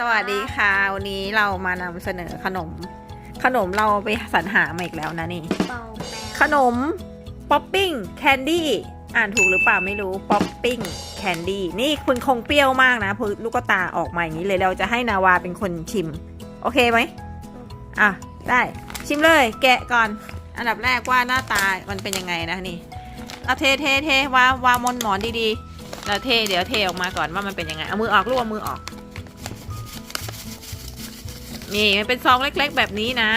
สวัสดีค่ะ วันนี้เรามานำเสนอขนม ขนมเราไปสรรหามาอีกแล้วนะนี่เบาแปลขนมป๊อปปิ้งแคนดี้อ่านถูกหรือเปล่าไม่รู้ป๊อปปิ้งแคนดี้นี่คุณคงเปรี้ยวมากนะเพราะลูกตาออกมาอย่างนี้เลยเราจะให้นาวาเป็นคนชิม โอเคไหมอะ ได้ชิมเลย แกะก่อน อันดับแรกว่าหน้าตามันเป็นยังไงนะนี่เอาเทเทเทวางวางบนหมอนดีๆแล้วเทเดี๋ยวเทออกมาก่อนว่ามันเป็นยังไงเอามือออกลูกเอามือออก นี่มันเป็นซองเล็กๆแบบนี้นะ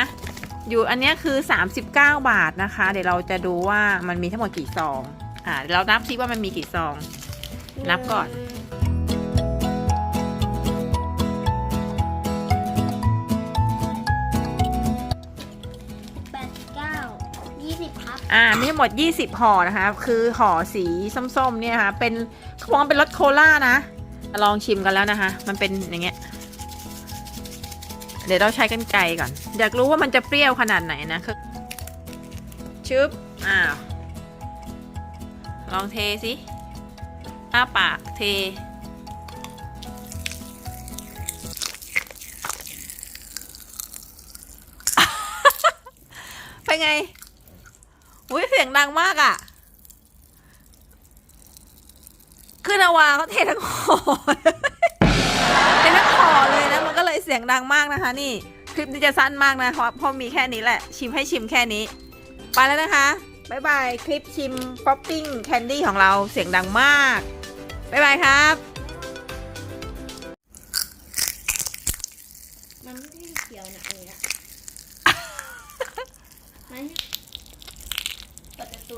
อยู่อันเนี้ยคือ 39 บาทนะคะ เดี๋ยวเราจะดูว่ามันมีทั้งหมดกี่ซอง อ่าเดี๋ยวเรานับซิว่ามันมีกี่ซอง นับก่อนแปดสิบเก้ายี่สิบครับอ่ามีทั้งหมด 20ห่อนะคะ คือห่อสีส้มๆเนี่ยนะคะเป็นเขาบอกว่าเป็นรสโคล่านะ ลองชิมกันแล้วนะคะ มันเป็นอย่างเงี้ย เดี๋ยวเราใช้กันไกลก่อน อยากรู้ว่ามันจะเปรี้ยวขนาดไหนนะคือชึบ อ้าว ลองเทสิอ้าปากเทเป็นไง อุ้ยเสียงดังมากอะ่ะ คือนาวาเขาเททั้งคอ สียงดังมากนะคะ นี่คลิปนี้จะสั้นมากนะเพราะพอมีแค่นี้แหละ ชิมให้ชิมแค่นี้ ไปแล้วนะคะบายบายคลิปชิมป๊อปปิ้งแคนดี้ของเราเสียงดังมากบายบายครับมันไม่ได้เขียวนะเอ๋มันปิดปะตู